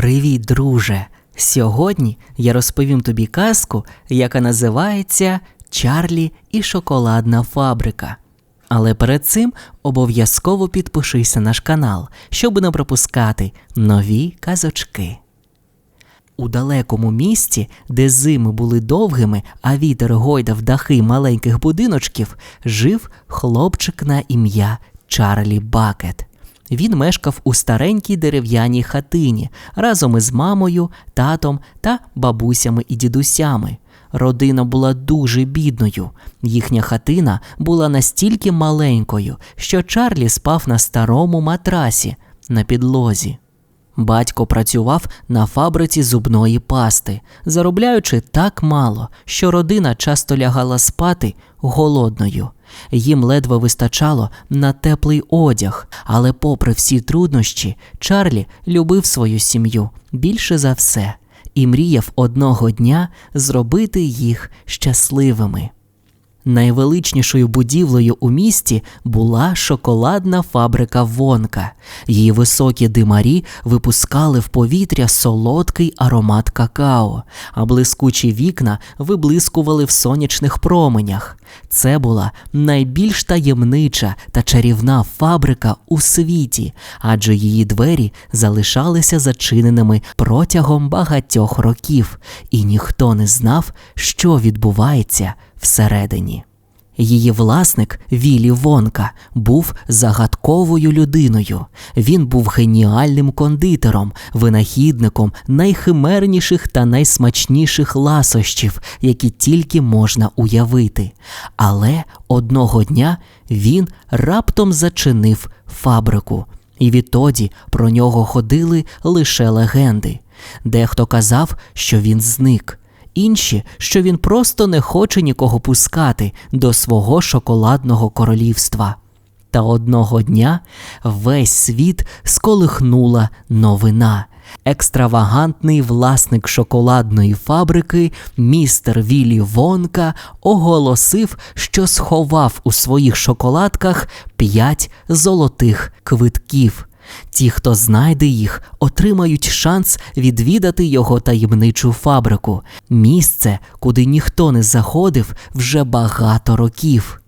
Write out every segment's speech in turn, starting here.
Привіт, друже! Сьогодні я розповім тобі казку, яка називається Чарлі і шоколадна фабрика. Але перед цим обов'язково підпишися на наш канал, щоб не пропускати нові казочки. У далекому місті, де зими були довгими, а вітер гойдав дахи маленьких будиночків, жив хлопчик на ім'я Чарлі Бакет. Він мешкав у старенькій дерев'яній хатині разом із мамою, татом та бабусями і дідусями. Родина була дуже бідною. Їхня хатина була настільки маленькою, що Чарлі спав на старому матрасі на підлозі. Батько працював на фабриці зубної пасти, заробляючи так мало, що родина часто лягала спати голодною. Їм ледве вистачало на теплий одяг, але, попри всі труднощі, Чарлі любив свою сім'ю більше за все і мріяв одного дня зробити їх щасливими. Найвеличнішою будівлею у місті була шоколадна фабрика Вонка. Її високі димарі випускали в повітря солодкий аромат какао, а блискучі вікна виблискували в сонячних променях. Це була найбільш таємнича та чарівна фабрика у світі, адже її двері залишалися зачиненими протягом багатьох років, і ніхто не знав, що відбувається всередині. Її власник Вілі Вонка був загадковою людиною. Він був геніальним кондитером, винахідником найхимерніших та найсмачніших ласощів, які тільки можна уявити. Але одного дня він раптом зачинив фабрику, і відтоді про нього ходили лише легенди. Дехто казав, що він зник інші, що він просто не хоче нікого пускати до свого шоколадного королівства. Та одного дня весь світ сколихнула новина. Екстравагантний власник шоколадної фабрики, містер Віллі Вонка, оголосив, що сховав у своїх шоколадках п'ять золотих квитків. Ті, хто знайде їх, отримають шанс відвідати його таємничу фабрику, місце, куди ніхто не заходив вже багато років.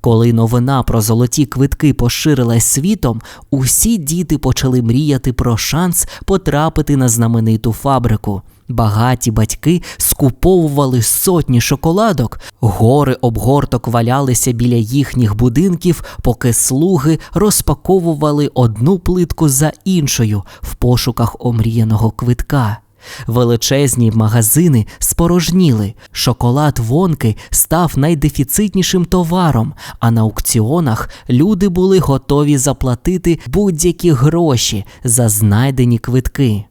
Коли новина про золоті квитки поширилась світом, усі діти почали мріяти про шанс потрапити на знамениту фабрику. Багаті батьки скуповували сотні шоколадок, гори обгорток валялися біля їхніх будинків, поки слуги розпаковували одну плитку за іншою в пошуках омріяного квитка. Величезні магазини спорожніли, шоколад вонки став найдефіцитнішим товаром, а на аукціонах люди були готові заплатити будь-які гроші за знайдені квитки.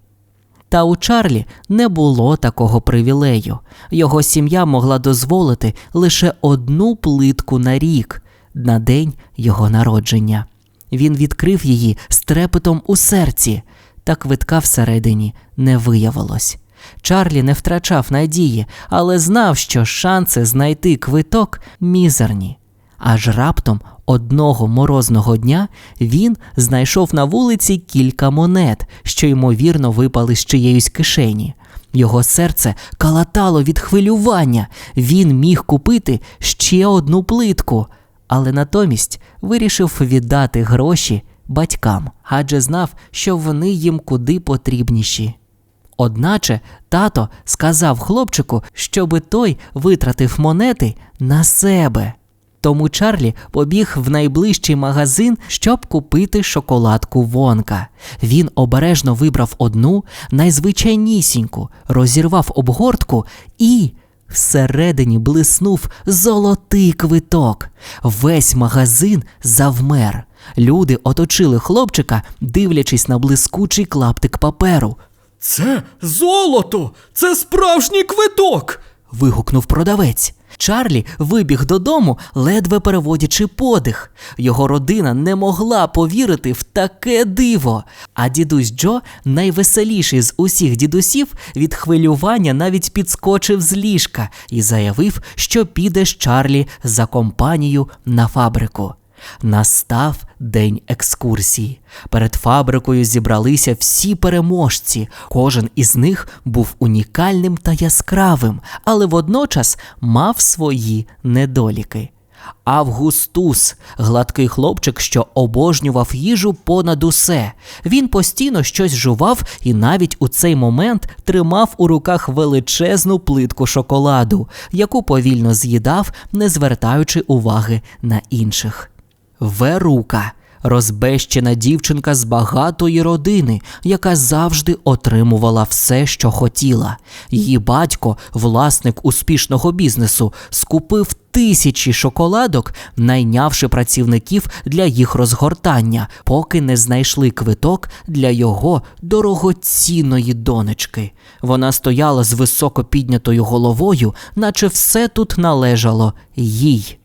Та у Чарлі не було такого привілею. Його сім'я могла дозволити лише одну плитку на рік на день його народження. Він відкрив її з трепетом у серці, та квитка всередині не виявилось. Чарлі не втрачав надії, але знав, що шанси знайти квиток мізерні. Аж раптом одного морозного дня він знайшов на вулиці кілька монет, що ймовірно випали з чиєїсь кишені. Його серце калатало від хвилювання. Він міг купити ще одну плитку, але натомість вирішив віддати гроші батькам, адже знав, що вони їм куди потрібніші. Одначе тато сказав хлопчику, щоби той витратив монети на себе. Тому Чарлі побіг в найближчий магазин, щоб купити шоколадку Вонка. Він обережно вибрав одну найзвичайнісіньку, розірвав обгортку і всередині блиснув золотий квиток. Весь магазин завмер. Люди оточили хлопчика, дивлячись на блискучий клаптик паперу. Це золото! Це справжній квиток! вигукнув продавець. Чарлі вибіг додому, ледве переводячи подих. Його родина не могла повірити в таке диво. А дідусь Джо, найвеселіший з усіх дідусів, від хвилювання навіть підскочив з ліжка і заявив, що піде з Чарлі за компанію на фабрику. Настав день екскурсії. Перед фабрикою зібралися всі переможці. Кожен із них був унікальним та яскравим, але водночас мав свої недоліки. Августус, гладкий хлопчик, що обожнював їжу понад усе. Він постійно щось жував і навіть у цей момент тримав у руках величезну плитку шоколаду, яку повільно з'їдав, не звертаючи уваги на інших. Верука. Розбещена дівчинка з багатої родини, яка завжди отримувала все, що хотіла. Її батько, власник успішного бізнесу, скупив тисячі шоколадок, найнявши працівників для їх розгортання, поки не знайшли квиток для його дорогоцінної донечки. Вона стояла з високо піднятою головою, наче все тут належало їй.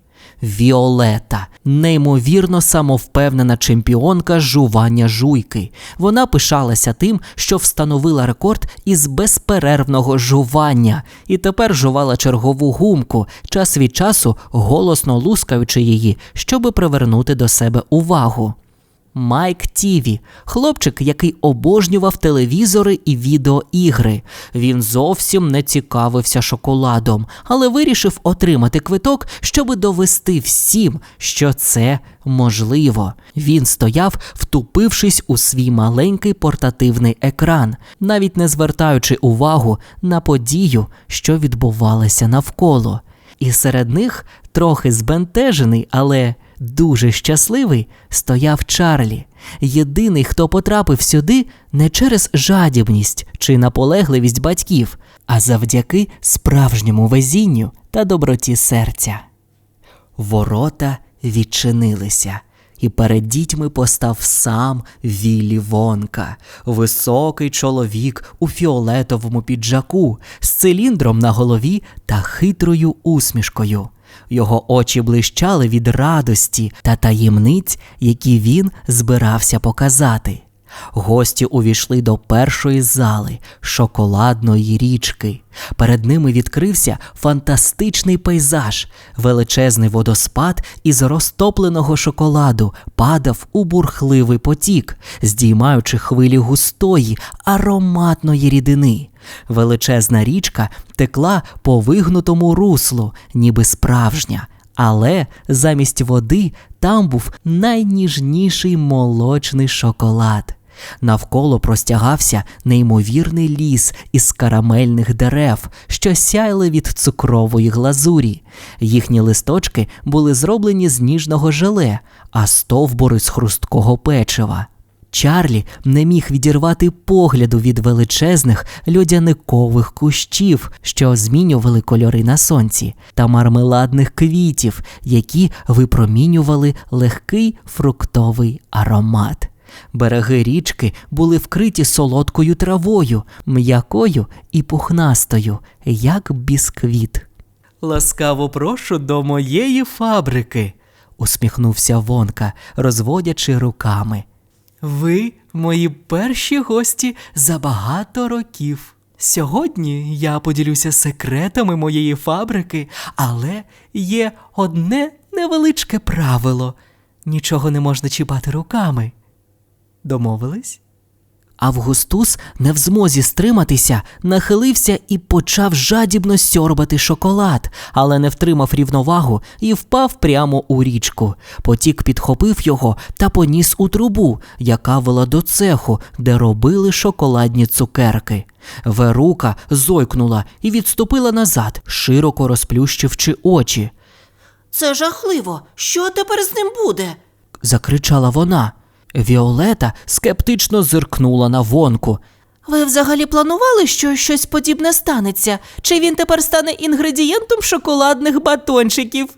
Віолета, неймовірно самовпевнена чемпіонка жування жуйки. Вона пишалася тим, що встановила рекорд із безперервного жування, і тепер жувала чергову гумку, час від часу голосно лускаючи її, щоби привернути до себе увагу. Майк Тіві, хлопчик, який обожнював телевізори і відеоігри. Він зовсім не цікавився шоколадом, але вирішив отримати квиток, щоби довести всім, що це можливо. Він стояв, втупившись у свій маленький портативний екран, навіть не звертаючи увагу на подію, що відбувалася навколо. І серед них, трохи збентежений, але дуже щасливий, стояв Чарлі. Єдиний, хто потрапив сюди не через жадібність чи наполегливість батьків, а завдяки справжньому везінню та доброті серця. Ворота відчинилися, і перед дітьми постав сам Віллі Вонка, високий чоловік у фіолетовому піджаку з циліндром на голові та хитрою усмішкою. Його очі блищали від радості та таємниць, які він збирався показати. Гості увійшли до першої зали шоколадної річки. Перед ними відкрився фантастичний пейзаж. Величезний водоспад із розтопленого шоколаду падав у бурхливий потік, здіймаючи хвилі густої, ароматної рідини. Величезна річка текла по вигнутому руслу, ніби справжня. Але замість води там був найніжніший молочний шоколад. Навколо простягався неймовірний ліс із карамельних дерев, що сяяли від цукрової глазурі. Їхні листочки були зроблені з ніжного желе, а стовбури з хрусткого печива. Чарлі не міг відірвати погляду від величезних льодяникових кущів, що змінювали кольори на сонці, та мармеладних квітів, які випромінювали легкий фруктовий аромат. Береги річки були вкриті солодкою травою, м'якою і пухнастою, як бісквіт. Ласкаво прошу до моєї фабрики, усміхнувся Вонка, розводячи руками. Ви мої перші гості за багато років. Сьогодні я поділюся секретами моєї фабрики, але є одне невеличке правило: нічого не можна чіпати руками. Домовились? Августус, не в змозі стриматися, нахилився і почав жадібно сьорбати шоколад, але не втримав рівновагу і впав прямо у річку. Потік підхопив його та поніс у трубу, яка вела до цеху, де робили шоколадні цукерки. Верука зойкнула і відступила назад, широко розплющивши очі. Це жахливо. Що тепер з ним буде? Закричала вона. Віолета скептично зиркнула на вонку. Ви взагалі планували, що щось подібне станеться? Чи він тепер стане інгредієнтом шоколадних батончиків?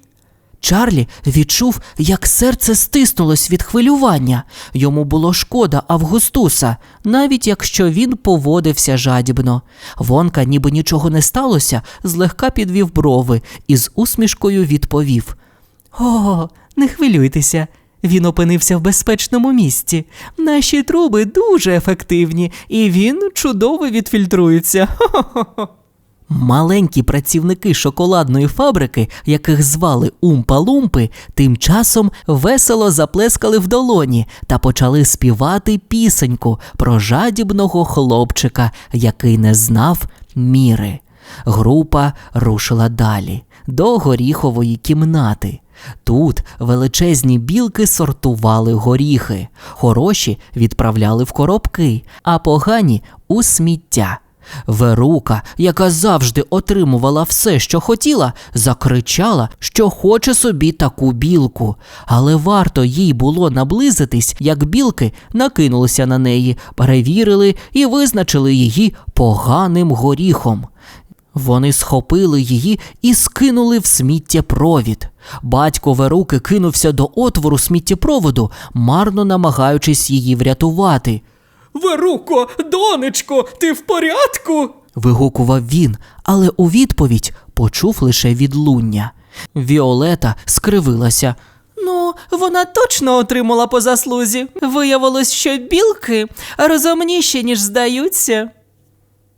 Чарлі відчув, як серце стиснулось від хвилювання. Йому було шкода Августуса, навіть якщо він поводився жадібно. Вонка, ніби нічого не сталося, злегка підвів брови і з усмішкою відповів: О, не хвилюйтеся. Він опинився в безпечному місці. Наші труби дуже ефективні, і він чудово відфільтрується. Хо-хо-хо. Маленькі працівники шоколадної фабрики, яких звали Умпа-Лумпи, тим часом весело заплескали в долоні та почали співати пісеньку про жадібного хлопчика, який не знав міри. Група рушила далі до горіхової кімнати. Тут величезні білки сортували горіхи, хороші відправляли в коробки, а погані у сміття. Верука, яка завжди отримувала все, що хотіла, закричала, що хоче собі таку білку. Але варто їй було наблизитись, як білки накинулися на неї, перевірили і визначили її поганим горіхом. Вони схопили її і скинули в сміттєпровід. Батько Веруки кинувся до отвору сміттєпроводу, марно намагаючись її врятувати. Веруко, донечко, ти в порядку? Вигукував він, але у відповідь почув лише відлуння. Віолета скривилася. Ну, вона точно отримала по заслузі. Виявилось, що білки розумніші, ніж здаються.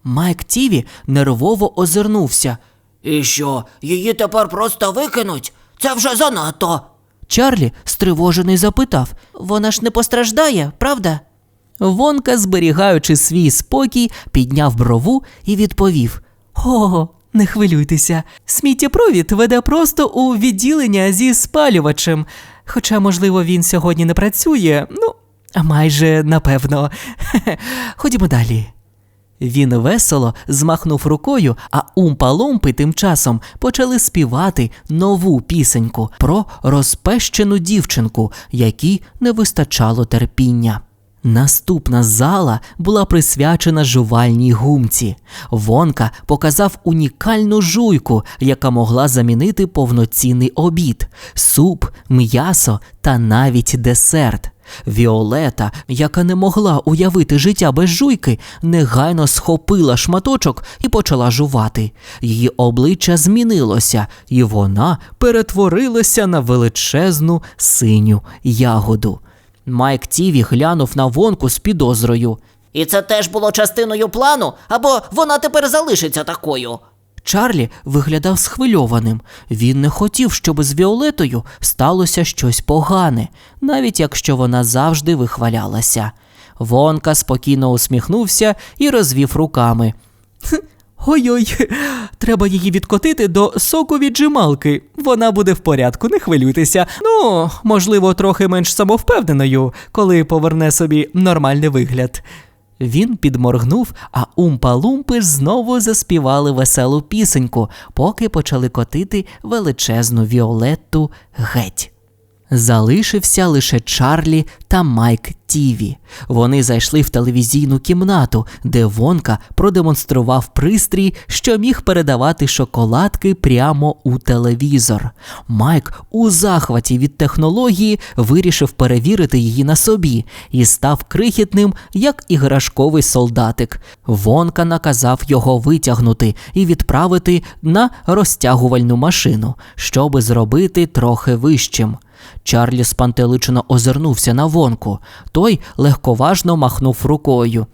Майк Тіві нервово озирнувся. І що, її тепер просто викинуть? Це вже занадто. Чарлі стривожений запитав. Вона ж не постраждає, правда? Вонка, зберігаючи свій спокій, підняв брову і відповів: О, не хвилюйтеся. Сміттєпровід веде просто у відділення зі спалювачем. Хоча, можливо, він сьогодні не працює, ну, а майже напевно. Ходімо далі. Він весело змахнув рукою, а умпа-лумпи тим часом почали співати нову пісеньку про розпещену дівчинку, якій не вистачало терпіння. Наступна зала була присвячена жувальній гумці. Вонка показав унікальну жуйку, яка могла замінити повноцінний обід, суп, м'ясо та навіть десерт. Віолета, яка не могла уявити життя без жуйки, негайно схопила шматочок і почала жувати. Її обличчя змінилося, і вона перетворилася на величезну синю ягоду. Майк Тіві глянув на вонку з підозрою. І це теж було частиною плану, або вона тепер залишиться такою. Чарлі виглядав схвильованим. Він не хотів, щоб з Віолетою сталося щось погане, навіть якщо вона завжди вихвалялася. Вонка спокійно усміхнувся і розвів руками. Ой-ой, треба її відкотити до соку віджималки. Вона буде в порядку, не хвилюйтеся. Ну, можливо, трохи менш самовпевненою, коли поверне собі нормальний вигляд. Він підморгнув, а умпа-лумпи знову заспівали веселу пісеньку, поки почали котити величезну Віолетту геть. Залишився лише Чарлі та Майк Тіві. Вони зайшли в телевізійну кімнату, де Вонка продемонстрував пристрій, що міг передавати шоколадки прямо у телевізор. Майк у захваті від технології вирішив перевірити її на собі і став крихітним, як іграшковий солдатик. Вонка наказав його витягнути і відправити на розтягувальну машину, щоби зробити трохи вищим. Чарлі спантеличено озирнувся на вонку. Той легковажно махнув рукою.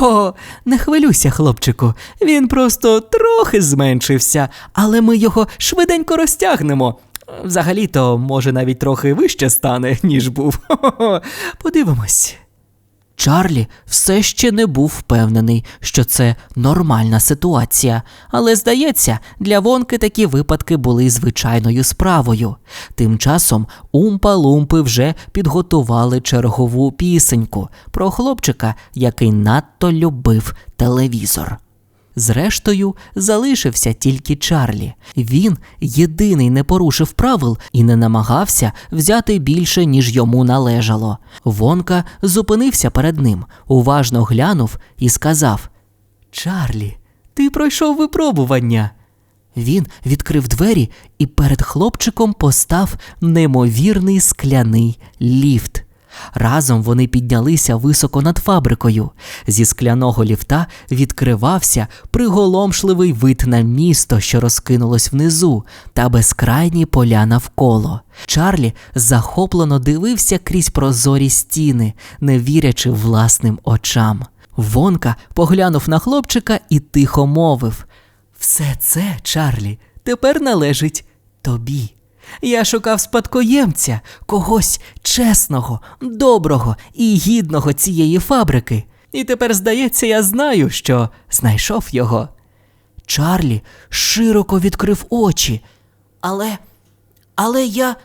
О, не хвилюйся, хлопчику. Він просто трохи зменшився, але ми його швиденько розтягнемо. Взагалі-то, може, навіть трохи вище стане, ніж був. Хо-хо-хо. Подивимось. Чарлі все ще не був впевнений, що це нормальна ситуація, але здається, для Вонки такі випадки були звичайною справою. Тим часом умпа-лумпи вже підготували чергову пісеньку про хлопчика, який надто любив телевізор. Зрештою, залишився тільки Чарлі. Він єдиний не порушив правил і не намагався взяти більше, ніж йому належало. Вонка зупинився перед ним, уважно глянув і сказав: Чарлі, ти пройшов випробування. Він відкрив двері і перед хлопчиком постав неймовірний скляний ліфт. Разом вони піднялися високо над фабрикою. Зі скляного ліфта відкривався приголомшливий вид на місто, що розкинулось внизу, та безкрайні поля навколо. Чарлі захоплено дивився крізь прозорі стіни, не вірячи власним очам. Вонка поглянув на хлопчика і тихо мовив. Все це, Чарлі, тепер належить тобі. Я шукав спадкоємця, когось чесного, доброго і гідного цієї фабрики. І тепер, здається, я знаю, що знайшов його. Чарлі широко відкрив очі. Але. Але я.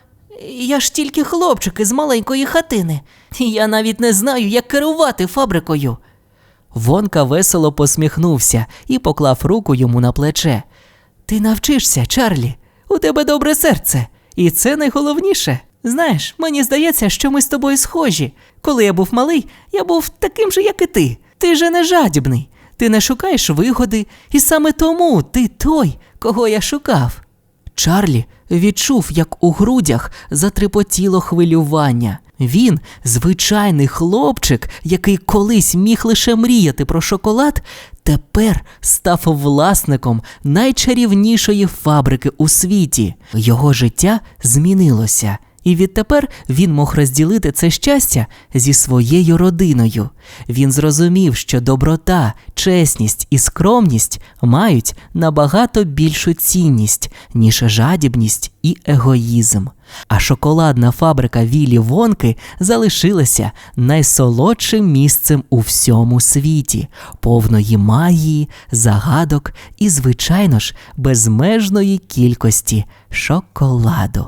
Я ж тільки хлопчик із маленької хатини. Я навіть не знаю, як керувати фабрикою. Вонка весело посміхнувся і поклав руку йому на плече. Ти навчишся, Чарлі. У тебе добре серце, і це найголовніше. Знаєш, мені здається, що ми з тобою схожі. Коли я був малий, я був таким же, як і ти. Ти же не жадібний, ти не шукаєш вигоди, і саме тому ти той, кого я шукав. Чарлі відчув, як у грудях затрепотіло хвилювання. Він, звичайний хлопчик, який колись міг лише мріяти про шоколад, тепер став власником найчарівнішої фабрики у світі. Його життя змінилося. І відтепер він мог розділити це щастя зі своєю родиною. Він зрозумів, що доброта, чесність і скромність мають набагато більшу цінність, ніж жадібність і егоїзм. А шоколадна фабрика Вілі Вонки залишилася найсолодшим місцем у всьому світі, повної магії, загадок і, звичайно ж, безмежної кількості шоколаду.